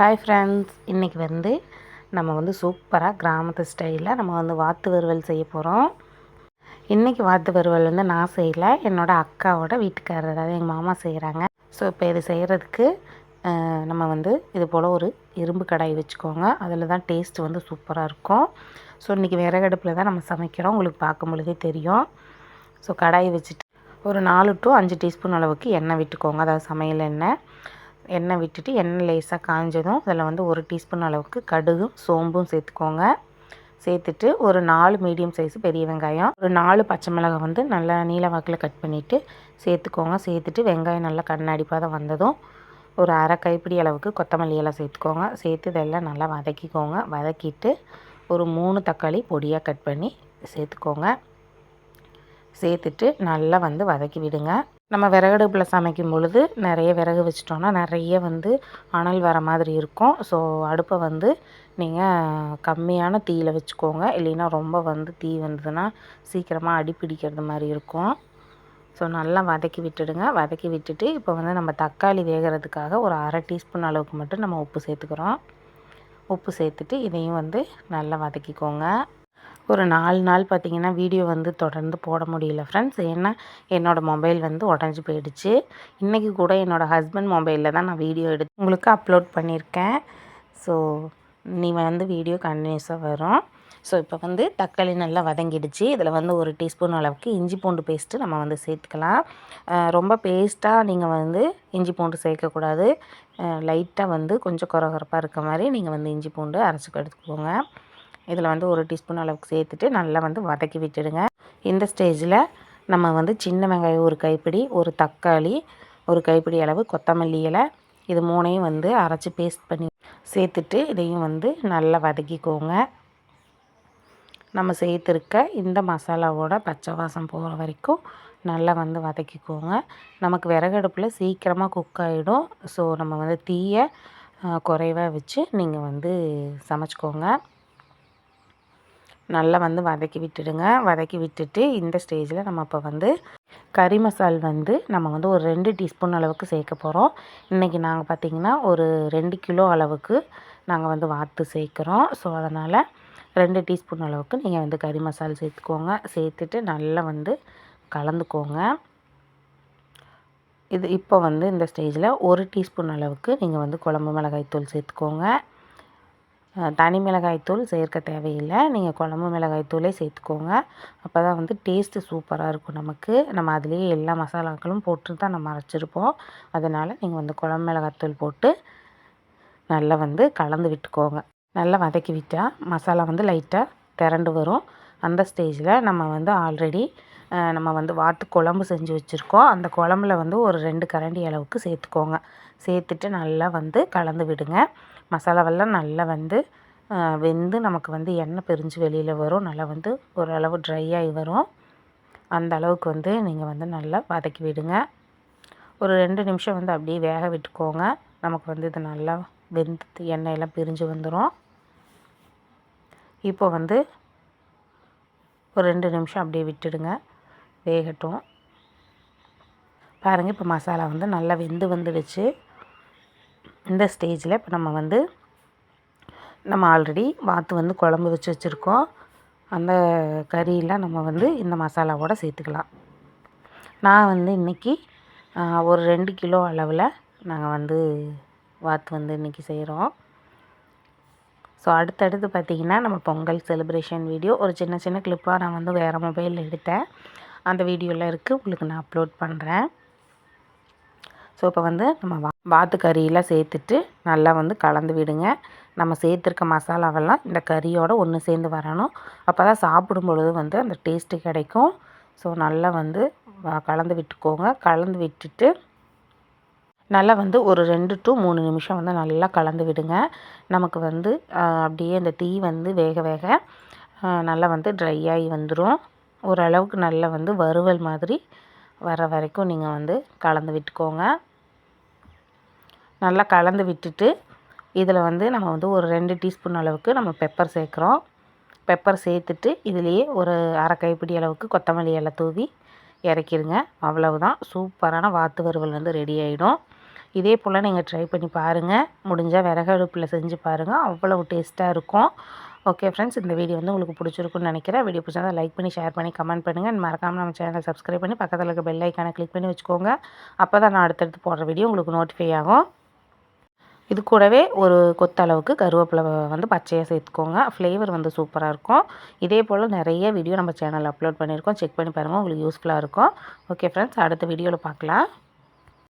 Hi friends இன்றைக்கி வந்து நம்ம வந்து சூப்பராக கிராமத்து ஸ்டைலில் நம்ம வந்து வாத்து வறுவல் செய்ய போகிறோம் இன்றைக்கி வாத்து வறுவல் வந்து நான் செய்யலை. என்னோடய அக்காவோட வீட்டுக்காரர் அதாவது எங்கள் மாமா செய்கிறாங்க ஸோ இப்போ இது செய்கிறதுக்கு நம்ம வந்து இது போல் ஒரு இரும்பு கடாய் வச்சுக்கோங்க. அதில் தான் டேஸ்ட் வந்து சூப்பராக இருக்கும். ஸோ இன்றைக்கி விறகடுப்பில் தான் நம்ம சமைக்கிறோம். உங்களுக்கு பார்க்கும் பொழுதே தெரியும். ஸோ கடாய் வச்சுட்டு ஒரு நாலு டு அஞ்சு டீஸ்பூன் அளவுக்கு எண்ணெய் விட்டுக்கோங்க. அதாவது சமையல் எண்ணெய். எண்ணெய் விட்டுட்டு எண்ணெய் லேசாக காஞ்சதும் அதில் வந்து ஒரு டீஸ்பூன் அளவுக்கு கடுகும் சோம்பும் சேர்த்துக்கோங்க. சேர்த்துட்டு ஒரு நாலு மீடியம் சைஸ் பெரிய வெங்காயம் ஒரு நாலு பச்சை மிளகாய் வந்து நல்லா நீல வாக்கில் கட் பண்ணிவிட்டு சேர்த்துக்கோங்க. சேர்த்துட்டு வெங்காயம் நல்லா கண்ணடிப்பாக தான் வந்ததும் ஒரு அரை கைப்பிடி அளவுக்கு கொத்தமல்லி எல்லாம் சேர்த்துக்கோங்க. சேர்த்து இதெல்லாம் நல்லா வதக்கிக்கோங்க. வதக்கிட்டு ஒரு மூணு தக்காளி பொடியாக கட் பண்ணி சேர்த்துக்கோங்க. சேர்த்துட்டு நல்லா வந்து வதக்கி விடுங்க. நம்ம விறகடுப்பில் சமைக்கும் பொழுது நிறைய விறகு வச்சிட்டோன்னா நிறைய வந்து அனல் வர மாதிரி இருக்கும். ஸோ அடுப்பை வந்து நீங்கள் கம்மியான தீயில் வச்சுக்கோங்க. இல்லைன்னா ரொம்ப வந்து தீ வந்ததுன்னா சீக்கிரமாக அடி பிடிக்கிறது மாதிரி இருக்கும். ஸோ நல்லா வதக்கி விட்டுடுங்க. வதக்கி விட்டுட்டு இப்போ வந்து நம்ம தக்காளி வேகிறதுக்காக ஒரு அரை டீஸ்பூன் அளவுக்கு மட்டும் நம்ம உப்பு சேர்த்துக்கிறோம். உப்பு சேர்த்துட்டு இதையும் வந்து நல்லா வதக்கிக்கோங்க. ஒரு நாலு நாள் பார்த்திங்கன்னா வீடியோ வந்து தொடர்ந்து போட முடியல ஃப்ரெண்ட்ஸ் ஏன்னா என்னோடய மொபைல் வந்து உடஞ்சி போயிடுச்சு. இன்றைக்கி கூட என்னோடய ஹஸ்பண்ட் மொபைலில் தான் நான் வீடியோ எடுத்து உங்களுக்கு அப்லோட் பண்ணியிருக்கேன். ஸோ நீ வந்து வீடியோ கண்டினியூஸாக வரும். ஸோ இப்போ வந்து தக்காளி நல்லா வதங்கிடுச்சு. இதில் வந்து ஒரு டீஸ்பூன் அளவுக்கு இஞ்சி பூண்டு பேஸ்ட்டு நம்ம வந்து சேர்த்துக்கலாம். ரொம்ப பேஸ்ட்டாக நீங்கள் வந்து இஞ்சி பூண்டு சேர்க்கக்கூடாது. லைட்டாக வந்து கொஞ்சம் குறகுறப்பாக இருக்க மாதிரி நீங்கள் வந்து இஞ்சி பூண்டு அரைச்சி எடுத்துக்கோங்க. இதில் வந்து ஒரு டீஸ்பூன் அளவுக்கு சேர்த்துட்டு நல்லா வந்து வதக்கி விட்டுடுங்க. இந்த ஸ்டேஜில் நம்ம வந்து சின்ன வெங்காயம் ஒரு கைப்பிடி ஒரு தக்காளி ஒரு கைப்பிடி அளவு கொத்தமல்லி இலை இது மூணையும் வந்து அரைச்சி பேஸ்ட் பண்ணி சேர்த்துட்டு இதையும் வந்து நல்லா வதக்கிக்கோங்க. நம்ம சேர்த்துருக்க இந்த மசாலாவோட பச்சை வாசம் போகிற வரைக்கும் நல்லா வந்து வதக்கிக்கோங்க. நமக்கு விறகடுப்பில் சீக்கிரமாக குக் ஆகிடும் ஸோ நம்ம வந்து தீயை குறைவாக வச்சு நீங்கள் வந்து சமைச்சிக்கோங்க. நல்லா வந்து வதக்கி விட்டுடுங்க. வதக்கி விட்டுட்டு இந்த ஸ்டேஜில் நம்ம இப்போ வந்து கறி மசால் வந்து நம்ம வந்து ஒரு ரெண்டு டீஸ்பூன் அளவுக்கு சேர்க்க போகிறோம் இன்றைக்கி நாங்கள் பார்த்திங்கன்னா ஒரு ரெண்டு கிலோ அளவுக்கு நாங்கள் வந்து வாத்து சேர்க்குறோம். ஸோ அதனால் ரெண்டு டீஸ்பூன் அளவுக்கு நீங்கள் வந்து கறி மசால் சேர்த்துக்கோங்க. சேர்த்துட்டு நல்லா வந்து கலந்துக்கோங்க. இது இப்போ வந்து இந்த ஸ்டேஜில் ஒரு டீஸ்பூன் அளவுக்கு நீங்கள் வந்து குழம்பு மிளகாய் தூள் சேர்த்துக்கோங்க. தனி மிளகாய்த்தூள் சேர்க்க தேவையில்லை. நீங்கள் குழம்பு மிளகாய்த்தூளே சேர்த்துக்கோங்க. அப்போ தான் வந்து டேஸ்ட்டு சூப்பராக இருக்கும் நமக்கு. நம்ம அதுலேயே எல்லா மசாலாக்களும் போட்டு தான் நம்ம அரைச்சிருப்போம். அதனால் நீங்கள் வந்து குழம்பு மிளகாய்த்தூள் போட்டு நல்லா வந்து கலந்து விட்டுக்கோங்க. நல்லா வதக்கி விட்டால் மசாலா வந்து லைட்டாக திரண்டு வரும். அந்த ஸ்டேஜில் நம்ம வந்து ஆல்ரெடி நம்ம வந்து வாத்து குழம்பு செஞ்சு வச்சுருக்கோம். அந்த குழம்புல வந்து ஒரு ரெண்டு கரண்டி அளவுக்கு சேர்த்துக்கோங்க. சேர்த்துட்டு நல்லா வந்து கலந்து விடுங்க. மசாலாவெல்லாம் நல்லா வந்து வெந்து நமக்கு வந்து எண்ணெய் பிரிஞ்சு வெளியில் வரும். நல்லா வந்து ஓரளவு ட்ரை ஆகி வரும். அந்த அளவுக்கு வந்து நீங்கள் வந்து நல்லா வதக்கி விடுங்க. ஒரு ரெண்டு நிமிஷம் வந்து அப்படியே வேக விட்டுக்கோங்க. நமக்கு வந்து இது நல்லா வெந்து எண்ணெயெல்லாம் பிரிஞ்சு வந்துடும் இப்போ வந்து ஒரு ரெண்டு நிமிஷம் அப்படியே விட்டுடுங்க. வேகட்டும். பாருங்கள் இப்போ மசாலா வந்து நல்லா வெந்து வந்துடுச்சு இந்த ஸ்டேஜில் இப்போ நம்ம வந்து நம்ம ஆல்ரெடி வாத்து வந்து குழம்பு வச்சு வச்சுருக்கோம். அந்த கறியெலாம் நம்ம வந்து இந்த மசாலாவோடு சேர்த்துக்கலாம். நான் வந்து இன்றைக்கி ஒரு ரெண்டு கிலோ அளவில் நாங்கள் வந்து வாத்து வந்து இன்றைக்கி செய்கிறோம் ஸோ அடுத்தடுத்து பார்த்திங்கன்னா நம்ம பொங்கல் செலிப்ரேஷன் வீடியோ ஒரு சின்ன சின்ன கிளிப்பாக நான் வந்து வேறு மொபைலில் எடுத்தேன். அந்த வீடியோலாம் இருக்குது உங்களுக்கு நான் அப்லோட் பண்ணுறேன் ஸோ இப்போ வந்து நம்ம வா வாத்து கறியெல்லாம் சேர்த்துட்டு நல்லா வந்து கலந்து விடுங்க. நம்ம சேர்த்துருக்க மசாலாவெல்லாம் இந்த கறியோடு ஒன்று சேர்ந்து வரணும். அப்போ தான் சாப்பிடும் பொழுது வந்து அந்த டேஸ்ட்டு கிடைக்கும். ஸோ நல்லா வந்து கலந்து விட்டுக்கோங்க. கலந்து விட்டுட்டு நல்லா வந்து ஒரு ரெண்டு டு மூணு நிமிஷம் வந்து நல்லா கலந்து விடுங்க. நமக்கு வந்து அப்படியே அந்த தீ வந்து வேக வேக நல்லா வந்து ட்ரை ஆகி வந்துடும் ஓரளவுக்கு நல்லா வந்து வறுவல் மாதிரி வர வரைக்கும் நீங்கள் வந்து கலந்து விட்டுக்கோங்க. நல்லா கலந்து விட்டுட்டு இதில் வந்து நம்ம வந்து ஒரு ரெண்டு டீஸ்பூன் அளவுக்கு நம்ம பெப்பர் சேர்க்குறோம். பெப்பர் சேர்த்துட்டு இதுலேயே ஒரு அரை கைப்பிடி அளவுக்கு கொத்தமல்லி எல்லாம் தூவி இறக்கிடுங்க அவ்வளவுதான். சூப்பரான வாத்து வறுவல் வந்து ரெடி ஆகிடும் இதே போல் நீங்கள் ட்ரை பண்ணி பாருங்கள் முடிஞ்சால் விறகு அடுப்பில் செஞ்சு பாருங்கள் அவ்வளவு டேஸ்ட்டாக இருக்கும். ஓகே ஃப்ரெண்ட்ஸ் இந்த வீடியோ வந்து உங்களுக்கு பிடிச்சிருக்குன்னு நினைக்கிறேன். வீடியோ பிடிச்சா லைக் பண்ணி ஷேர் பண்ணி கமெண்ட் பண்ணுங்கள் மறக்காமல் நம்ம சேனலை சப்ஸ்கிரைப் பண்ணி பக்கத்தில் இருக்க பெல் ஐக்கானை கிளிக் பண்ணி வச்சுக்கோங்க. அப்போ தான் நான் அடுத்தடுத்து போடுற வீடியோ உங்களுக்கு நோட்டிஃபை ஆகும். இது கூடவே ஒரு கொத்தளவுக்கு கருவேப்பிலை வந்து பச்சையாக சேர்த்துக்கோங்க. ஃப்ளேவர் வந்து சூப்பராக இருக்கும். இதே போல் நிறைய வீடியோ நம்ம சேனலில் அப்லோட் பண்ணியிருக்கோம். செக் பண்ணி பாருங்கள் உங்களுக்கு யூஸ்ஃபுல்லாக இருக்கும். ஓகே ஃப்ரெண்ட்ஸ் அடுத்த வீடியோவில் பார்க்கலாம்.